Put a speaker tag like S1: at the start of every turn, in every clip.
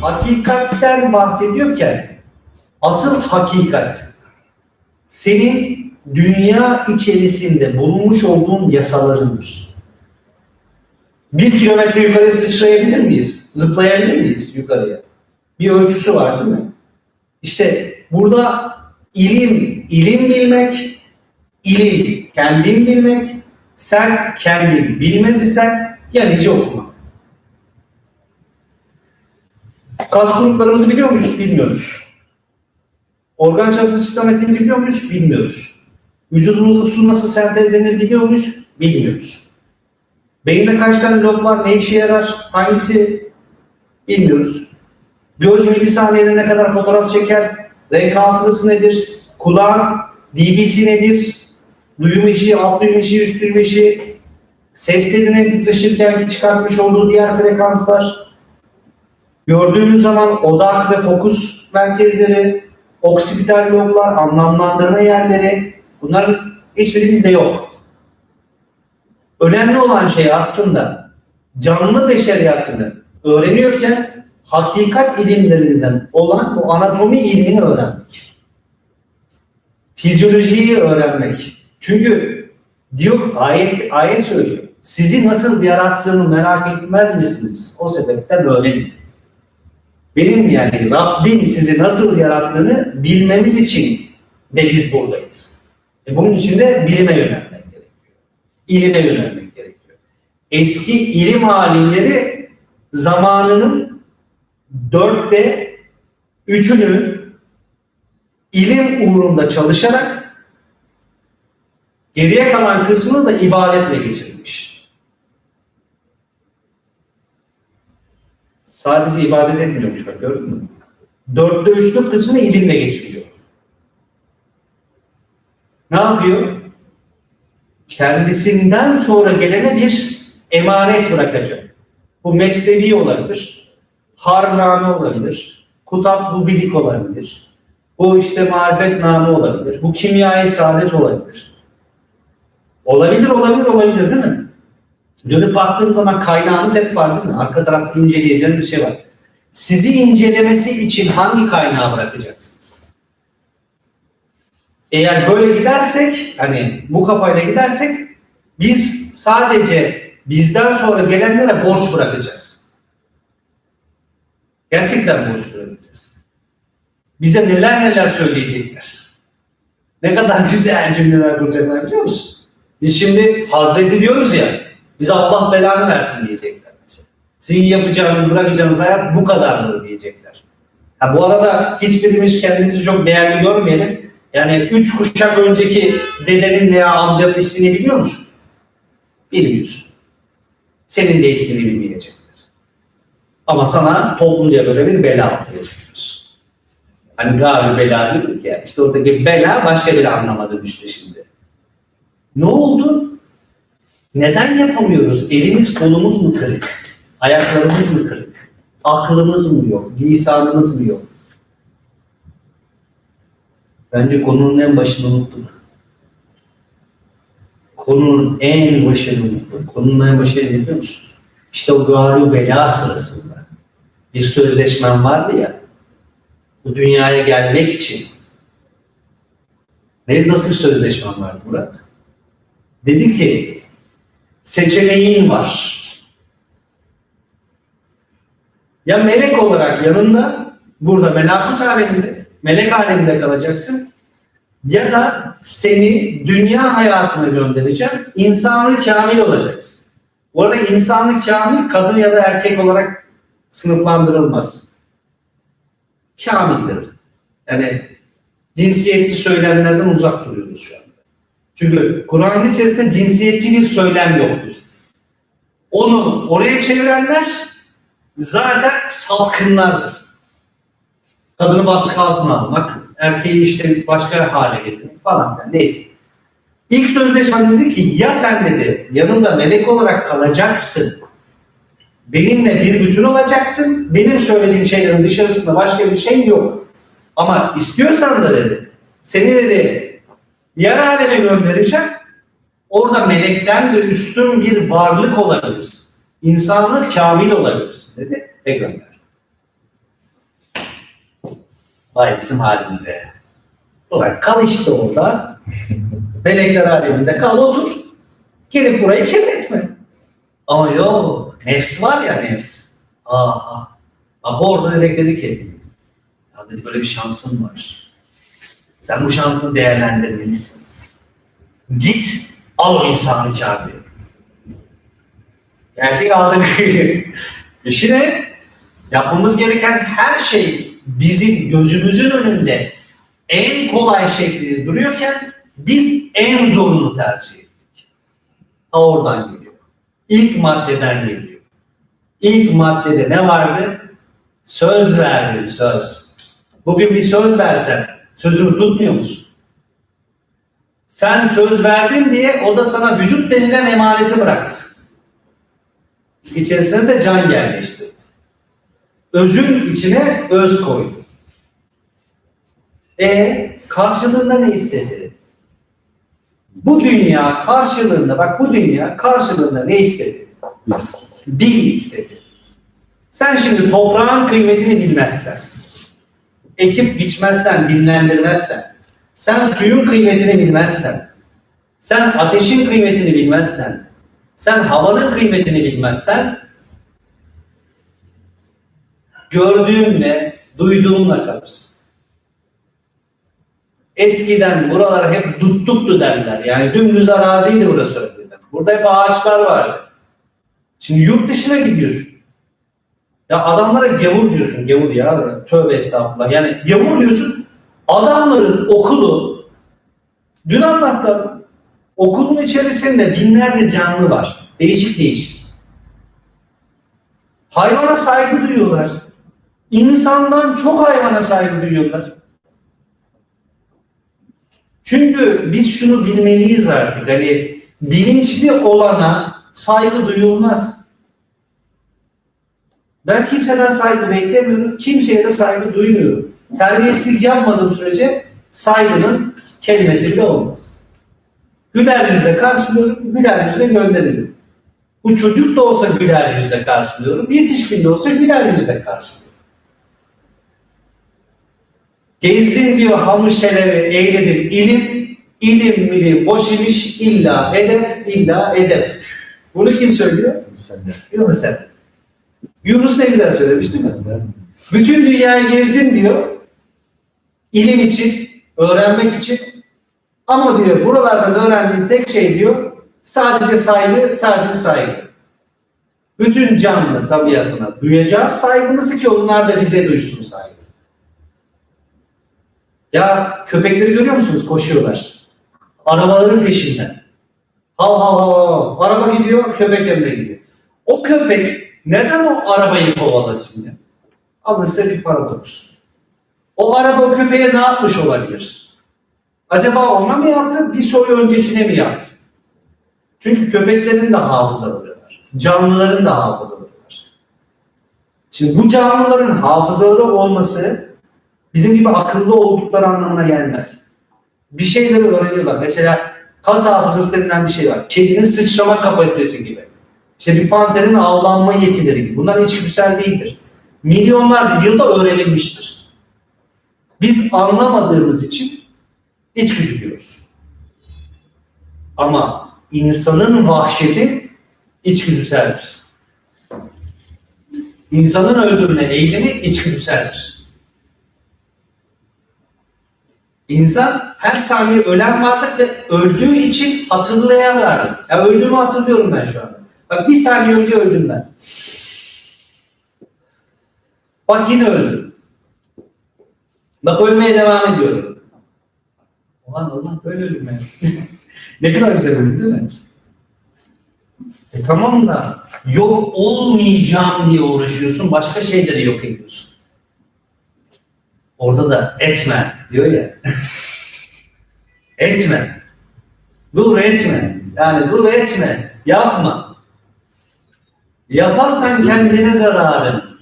S1: Hakikatten bahsediyorken asıl hakikat senin dünya içerisinde bulunmuş olduğun yasalarındır. Bir kilometre yukarı sıçrayabilir miyiz? Zıplayabilir miyiz yukarıya? Bir ölçüsü var değil mi? İşte burada ilim, ilim bilmek, ilim kendin bilmek, sen kendin bilmez isen ya okumak. Kas gruplarımızı biliyor muyuz? Bilmiyoruz. Organ çalışma sistematiğimizi biliyor muyuz? Bilmiyoruz. Vücudumuzda su nasıl sentezlenir biliyor muyuz? Bilmiyoruz. Beyinde kaç tane lob var, ne işe yarar, hangisi bilmiyoruz. Göz milisaniyede ne kadar fotoğraf çeker, renk hafızası nedir, kulağın DBC nedir, duyum eşiği, alt duyum eşiği, üst duyum eşiği, ses telinin titreşirken çıkartmış olduğu diğer frekanslar, gördüğümüz zaman odak ve fokus merkezleri, oksipital loblar, anlamlandırma yerleri, bunların hiçbiri bizde yok. Önemli olan şey aslında canlı beşeriyatını öğreniyorken hakikat ilimlerinden olan bu anatomi ilmini öğrenmek. Fizyolojiyi öğrenmek. Çünkü diyor ayet ayet söylüyor. Sizi nasıl yarattığını merak etmez misiniz? O sebepten öğrenin. Benim yani Rabbim sizi nasıl yarattığını bilmemiz için de biz buradayız. E bunun için de bilime yönelmek gerekiyor. İlime yönelmek gerekiyor. Eski ilim alimleri zamanının dörtte üçünü ilim uğrunda çalışarak geriye kalan kısmını da ibadetle geçirmiş. Sadece ibadet etmiyormuş bak gördün mü? Dörtte üçlük kısmını ilimle geçiriyor. Ne yapıyor? Kendisinden sonra gelene bir emanet bırakacak. Bu meslevi olabilir, harname olabilir, kutab gubilik olabilir, bu işte marifetname olabilir, bu kimyayı saadet olabilir. Olabilir, olabilir, olabilir değil mi? Dönüp baktığım zaman kaynağınız hep var değil mi? Arka tarafta inceleyeceğiniz bir şey var. Sizi incelemesi için hangi kaynağı bırakacaksınız? Eğer böyle gidersek, hani bu kafayla gidersek biz sadece bizden sonra gelenlere borç bırakacağız. Gerçekten borç bırakacağız. Bize neler neler söyleyecekler. Ne kadar güzel cümleler kuracaklar biliyor musun? Biz şimdi Hazreti diyoruz ya, bize Allah belanı versin diyecekler mesela. Sizin yapacağınız, bırakacağınız hayat bu kadardır diyecekler. Ha, bu arada hiçbirimiz kendimizi çok değerli görmeyelim. Yani üç kuşak önceki dedenin veya amcanın ismini biliyor musun? Bilmiyorsun. Senin de ismini bilmeyecekler. Ama sana topluca böyle bir bela okuyacaklar. Hani gari bela dedik ya. İşte oradaki bela başka bir anlama dönüştü şimdi. Ne oldu? Neden yapamıyoruz? Elimiz kolumuz mu kırık? Ayaklarımız mı kırık? Aklımız mı yok? Lisanımız mı yok? Bence konunun en başını unuttuk. Konunun en başını unuttuk. Konunun en başını ne biliyor musun? İşte o gari bela sırasında bir sözleşmem vardı ya bu dünyaya gelmek için ne nasıl bir sözleşmem vardı Murat? Dedi ki seçeneğin var. Ya melek olarak yanında burada melakut aleminde, melek aleminde kalacaksın ya da seni dünya hayatına göndereceğim, insanı kamil olacaksın. Bu arada insanı kamil kadın ya da erkek olarak sınıflandırılmaz. Kamildir. Yani cinsiyetçi söylemlerden uzak duruyoruz şu anda. Çünkü Kur'an'ın içerisinde cinsiyetçi bir söylem yoktur. Onu oraya çevirenler zaten sapkınlardır. Kadını baskı altına almak, erkeği işte başka hale getirmek falan filan. Neyse. İlk sözleşme dedi ki ya sen dedi yanımda melek olarak kalacaksın. Benimle bir bütün olacaksın. Benim söylediğim şeylerin dışarısında başka bir şey yok. Ama istiyorsan da dedi seni dedi yer aleme göndereceğim. Orada melekten de üstün bir varlık olabilirsin. İnsanlık kamil olabilirsin dedi ve gönderdi. Vay bizim halimize. Ulan kal işte orada. Melekler aleminde kal otur. Gelip burayı kirletme. Ama yok. Nefs var ya nefs. Aha. Ama orada direkt dedi ki ya dedi böyle bir şansın var. Sen bu şansını değerlendirmelisin. Git al o insanı Kabe. Erkek aldı İşi ne? Yapmamız gereken her şey bizim gözümüzün önünde en kolay şekilde duruyorken biz en zorunu tercih ettik. Ha oradan geliyor. İlk maddeden geliyor. İlk maddede ne vardı? Söz verdin söz. Bugün bir söz versen sözünü tutmuyor musun? Sen söz verdin diye o da sana vücut denilen emaneti bıraktı. İçerisine de can yerleştirdi. Özün içine öz koydu. E karşılığında ne istedi? Bu dünya karşılığında, bak bu dünya karşılığında ne istedi? Bilgi istedi. Sen şimdi toprağın kıymetini bilmezsen, ekip biçmezsen, dinlendirmezsen, sen suyun kıymetini bilmezsen, sen ateşin kıymetini bilmezsen, sen havanın kıymetini bilmezsen, gördüğünle, duyduğunla kalırsın. Eskiden buralar hep dutluktu derler. Yani dümdüz araziydi burası önceden. Burada hep ağaçlar vardı. Şimdi yurt dışına gidiyorsun. Ya adamlara gavur diyorsun. Gavur ya. Tövbe estağfurullah. Yani gavur diyorsun. Adamların okulu dün anlattım. Okulun içerisinde binlerce canlı var. Değişik değişik. Hayvana saygı duyuyorlar. İnsandan çok hayvana saygı duyuyorlar. Çünkü biz şunu bilmeliyiz artık. Hani bilinçli olana saygı duyulmaz. Ben kimseden saygı beklemiyorum. Kimseye de saygı duymuyorum. Terbiyesizlik yapmadığım sürece saygının kelimesi bile olmaz. Güler yüzle karşılıyorum, güler yüzle gönderiyorum. Bu çocuk da olsa güler yüzle karşılıyorum, yetişkin de olsa güler yüzle karşılıyorum. Gezdim diyor hamur şerevi eyledim ilim, ilim mili boş imiş illa edep, illa edep. Bunu kim söylüyor?
S2: Sen de.
S1: Yunus sen. Yunus ne güzel söylemiş değil mi? Bütün dünyayı gezdim diyor. İlim için, öğrenmek için. Ama diyor buralardan öğrendiğim tek şey diyor sadece saygı, sadece saygı. Bütün canlı tabiatına duyacağız saygımızı ki onlar da bize duysun saygı. Ya köpekleri görüyor musunuz? Koşuyorlar. Arabaların peşinden. Hav hav hav hav. Araba gidiyor, köpek önde gidiyor. O köpek neden o arabayı kovalasın ya? Alın size bir paradoks. O araba köpeğe ne yapmış olabilir? Acaba ona mı yaptı, bir soy öncekine mi yaptı? Çünkü köpeklerin de hafızaları var. Canlıların da hafızaları var. Şimdi bu canlıların hafızaları olması bizim gibi akıllı oldukları anlamına gelmez. Bir şeyleri öğreniyorlar. Mesela kas hafızası denilen bir şey var. Kedinin sıçrama kapasitesi gibi. İşte bir panterin avlanma yetileri gibi. Bunlar içgüdüsel değildir. Milyonlarca yılda öğrenilmiştir. Biz anlamadığımız için içgüdü diyoruz. Ama insanın vahşeti içgüdüseldir. İnsanın öldürme eğilimi içgüdüseldir. İnsan her saniye ölen varlık ve öldüğü için hatırlayamıyor. Ya öldüğümü hatırlıyorum ben şu anda. Bak bir saniye önce öldüm ben. Bak yine öldüm. Bak ölmeye devam ediyorum. Ulan Allah böyle öldüm ben. ne kadar güzel öldü değil mi? E tamam da yok olmayacağım diye uğraşıyorsun, başka şeyleri yok ediyorsun. Orada da etme diyor ya. etme. Dur etme. Yani dur etme. Yapma. Yaparsan kendine zararın.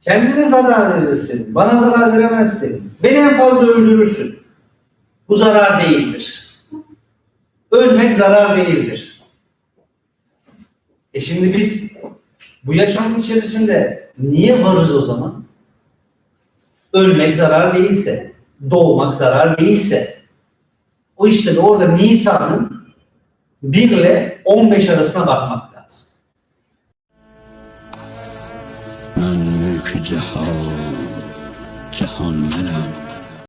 S1: Kendine zarar verirsin. Bana zarar veremezsin. Beni en fazla öldürürsün. Bu zarar değildir. ölmek zarar değildir. E şimdi biz bu yaşam içerisinde niye varız o zaman? Ölmek zarar değilse, doğmak zarar değilse, o işte de orada Nisan'ın 1 ile 15 arasına bakmak lazım.
S2: Ben mülkü cihan, cihan benim.